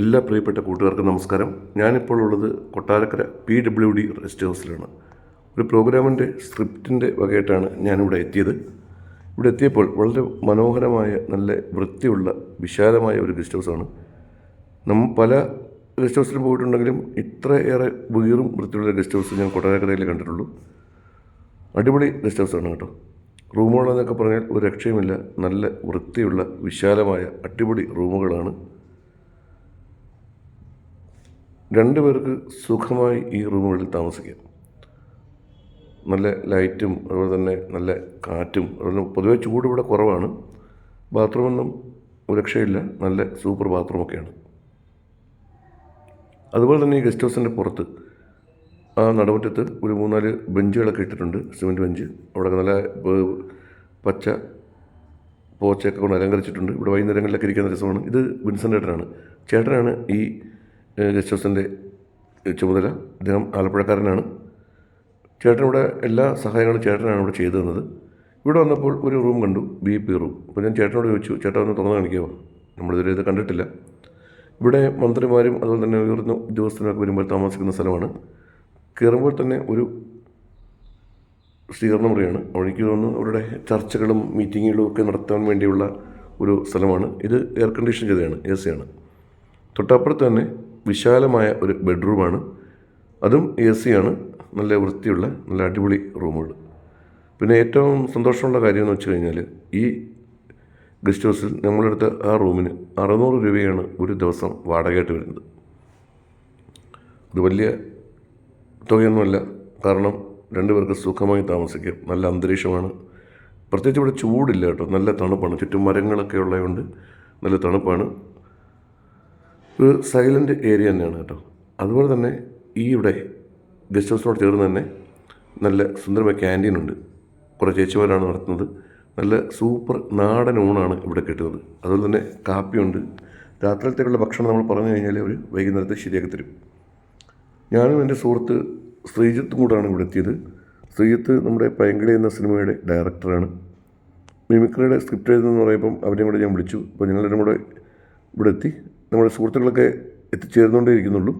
എല്ലാ പ്രിയപ്പെട്ട കൂട്ടുകാർക്കും നമസ്കാരം. ഞാനിപ്പോൾ ഉള്ളത് Kottarakkara P W D rest ഹൗസിലാണ് ഒരു പ്രോഗ്രാമിന്റെ സ്ക്രിപ്റ്റിന്റെ വകയായിട്ടാണ് ഞാനിവിടെ എത്തിയത്. ഇവിടെ എത്തിയപ്പോൾ വളരെ മനോഹരമായ നല്ല വൃത്തിയുള്ള വിശാലമായ ഒരു ഗസ്റ്റ് ഹൗസാണ് നമ്മൾ പല ഗസ്റ്റ് ഹൗസിലും പോയിട്ടുണ്ടെങ്കിലും ഇത്രയേറെ വീറും വൃത്തിയുള്ള ഗസ്റ്റ് ഹൗസ് ഞാൻ കൊട്ടാരക്കരയിൽ കണ്ടിട്ടുള്ളൂ. അടിപൊളി ഗസ്റ്റ് ഹൗസാണ് കേട്ടോ. റൂമുകളെന്നൊക്കെ പറഞ്ഞാൽ ഒരു രക്ഷയുമില്ല. നല്ല വൃത്തിയുള്ള വിശാലമായ അടിപൊളി റൂമുകളാണ്. രണ്ട് പേർക്ക് സുഖമായി ഈ റൂമുകളിൽ താമസിക്കാം. നല്ല ലൈറ്റും അതുപോലെ തന്നെ നല്ല കാറ്റും അതുപോലെ പൊതുവേ ചൂട് ഇവിടെ കുറവാണ്. ബാത്റൂമൊന്നും രക്ഷയില്ല നല്ല സൂപ്പർ ബാത്റൂമൊക്കെയാണ്. അതുപോലെ തന്നെ ഈ ഗസ്റ്റ് ഹൗസിന്റെ പുറത്ത് ആ നടുമുറ്റത്ത് ഒരു മൂന്നാൽ ബെഞ്ചുകളൊക്കെ ഇട്ടിട്ടുണ്ട്. സിമെന്റ് ബെഞ്ച് അവിടെ നല്ല പച്ച പോച്ചയൊക്കെ കൊണ്ട് അലങ്കരിച്ചിട്ടുണ്ട്. ഇവിടെ വൈകുന്നേരങ്ങളിലൊക്കെ ഇരിക്കുന്ന രസമാണ്. ഇത് വിൻസെന്റ് ചേട്ടനാണ് ഈ ഗസ്റ്റ് ഹൗസിന്റെ ചുമതല അദ്ദേഹം ആലപ്പുഴക്കാരനാണ്. ചേട്ടനിവിടെ എല്ലാ സഹായങ്ങളും ചേട്ടനാണ് ഇവിടെ ചെയ്തു തന്നത്. ഇവിടെ വന്നപ്പോൾ ഒരു റൂം കണ്ടു ബി പി റൂം. അപ്പോൾ ഞാൻ ചേട്ടനോട് ചോദിച്ചു ചേട്ടൻ ഒന്ന് തുറന്ന് കാണിക്കാമോ നമ്മളിതുവരെ ഇത് കണ്ടിട്ടില്ല. ഇവിടെ മന്ത്രിമാരും അതുപോലെ തന്നെ ഉയർന്ന ഉദ്യോഗസ്ഥരൊക്കെ വരുമ്പോൾ താമസിക്കുന്ന സ്ഥലമാണ്. കയറുമ്പോൾ തന്നെ ഒരു സ്വീകരണ മുറിയാണ്. എനിക്ക് തോന്നുന്നു അവരുടെ ചർച്ചകളും മീറ്റിങ്ങുകളും ഒക്കെ നടത്താൻ വേണ്ടിയുള്ള ഒരു സ്ഥലമാണ്. ഇത് എയർ കണ്ടീഷൻ ചെയ്തതാണ് എ സി ആണ്. തൊട്ടപ്പുറത്ത് തന്നെ വിശാലമായ ഒരു ബെഡ്റൂമാണ്. അതും എ സി ആണ്. നല്ല വൃത്തിയുള്ള നല്ല അടിപൊളി റൂമുകൾ. പിന്നെ ഏറ്റവും സന്തോഷമുള്ള കാര്യം എന്ന് വെച്ച് കഴിഞ്ഞാൽ ഈ ഗസ്റ്റ് ഹൗസിൽ നമ്മളെടുത്ത ആ റൂമിന് അറുന്നൂറ് രൂപയാണ് ഒരു ദിവസം വാടകയായിട്ട് വരുന്നത്. അത് വലിയ തുകയൊന്നുമല്ല. കാരണം രണ്ടുപേർക്ക് സുഖമായി താമസിക്കാം. നല്ല അന്തരീക്ഷമാണ്. പ്രത്യേകിച്ച് ഇവിടെ ചൂടില്ല കേട്ടോ. നല്ല തണുപ്പാണ്. ചുറ്റും മരങ്ങളൊക്കെ ഉള്ളതുകൊണ്ട് നല്ല തണുപ്പാണ്. ഒരു സൈലന്റ് ഏരിയ തന്നെയാണ് കേട്ടോ. അതുപോലെ തന്നെ ഈ ഇവിടെ ഗസ്റ്റ് ഹൗസിനോട് ചേർന്ന് തന്നെ നല്ല സുന്ദരമായ ക്യാന്റീൻ ഉണ്ട്. കുറേ ചേച്ചിമാരാണ് നടത്തുന്നത്. നല്ല സൂപ്പർ നാടൻ ഊണാണ് ഇവിടെ കിട്ടുന്നത്. അതുപോലെ തന്നെ കാപ്പിയുണ്ട് രാത്രിയിലത്തേക്കുള്ള ഭക്ഷണം നമ്മൾ പറഞ്ഞു കഴിഞ്ഞാൽ അവർ വൈകുന്നേരത്തെ ശരിയാക്കി തരും. ഞാനും എന്റെ സുഹൃത്ത് ശ്രീജിത്തും കൂടാണ് ഇവിടെ എത്തിയത്. ശ്രീജിത്ത് നമ്മുടെ പൈങ്കിളി എന്ന സിനിമയുടെ ഡയറക്ടറാണ് മിമിക്രിയുടെ സ്ക്രിപ്റ്റ് എഴുതുന്നതെന്ന് പറയുമ്പം അവരെയും കൂടെ ഞാൻ വിളിച്ചു. അപ്പോൾ ഞങ്ങളെല്ലാം കൂടെ ഇവിടെ എത്തി. നമ്മുടെ സുഹൃത്തുക്കളൊക്കെ എത്തിച്ചേർന്നുകൊണ്ടേ ഇരിക്കുന്നുള്ളൂ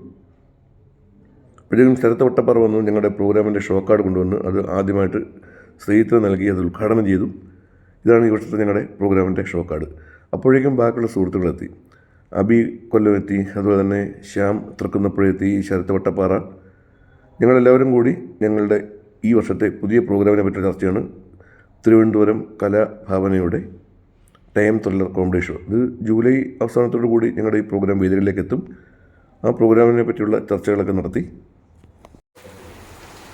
അപ്പോഴേക്കും സ്ഥലത്ത് വട്ടപ്പാറ വന്നു ഞങ്ങളുടെ പ്രോഗ്രാമിന്റെ ഷോ കാർഡ് കൊണ്ടുവന്ന് അത് ആദ്യമായിട്ട് സ്ത്രീത്വം നൽകി അത് ഉദ്ഘാടനം ചെയ്തു. ഇതാണ് ഈ വർഷത്തെ ഞങ്ങളുടെ പ്രോഗ്രാമിന്റെ ഷോ കാർഡ്. അപ്പോഴേക്കും ബാക്കിയുള്ള സുഹൃത്തുക്കളെത്തി. അബി കൊല്ലം എത്തി അതുപോലെ തന്നെ ശ്യാം തൃക്കുന്നപ്പുഴയെത്തി ശരത്ത് വട്ടപ്പാറ ഞങ്ങളെല്ലാവരും കൂടി ഞങ്ങളുടെ ഈ വർഷത്തെ പുതിയ പ്രോഗ്രാമിനെ പറ്റിയ ചർച്ചയാണ്. തിരുവനന്തപുരം കലാഭാവനയുടെ ടൈം ത്രില്ലർ കോമഡി ഷോ ഇത് ജൂലൈ അവസാനത്തോടു കൂടി ഞങ്ങളുടെ ഈ പ്രോഗ്രാം വേദികളിലേക്ക് എത്തും ആ പ്രോഗ്രാമിനെ പറ്റിയുള്ള ചർച്ചകളൊക്കെ നടത്തി.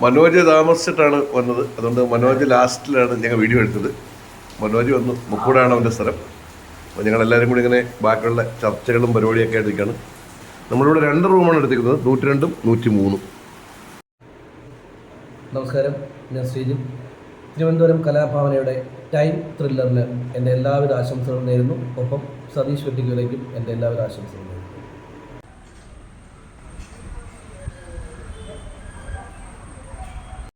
മനോജ് താമസിച്ചിട്ടാണ് വന്നത്. അതുകൊണ്ട് മനോജ് ലാസ്റ്റിലാണ് ഞങ്ങൾ വീഡിയോ എടുത്തത്. മനോജ് വന്നു. മുക്കൂടാണ് അവന്റെ സ്ഥലം. അപ്പോൾ ഞങ്ങളെല്ലാവരും കൂടി ഇങ്ങനെ ബാക്കിയുള്ള ചർച്ചകളും പരിപാടിയൊക്കെ ആയിട്ടിരിക്കുകയാണ്. നമ്മളിവിടെ രണ്ട് റൂമാണ് എടുത്തിരിക്കുന്നത്. നൂറ്റി രണ്ടും നൂറ്റി മൂന്നും. നമസ്കാരം. ഞാൻ ശ്രീജിത്ത് തിരുവനന്തപുരം കലാഭാവനയുടെ ടൈം ത്രില്ലറിന് എന്റെ എല്ലാവിധ ആശംസകളും നേരുന്നു. ഒപ്പം സതീഷ് വെട്ടിക്കുലേക്കും എന്റെ എല്ലാവിധ ആശംസകളും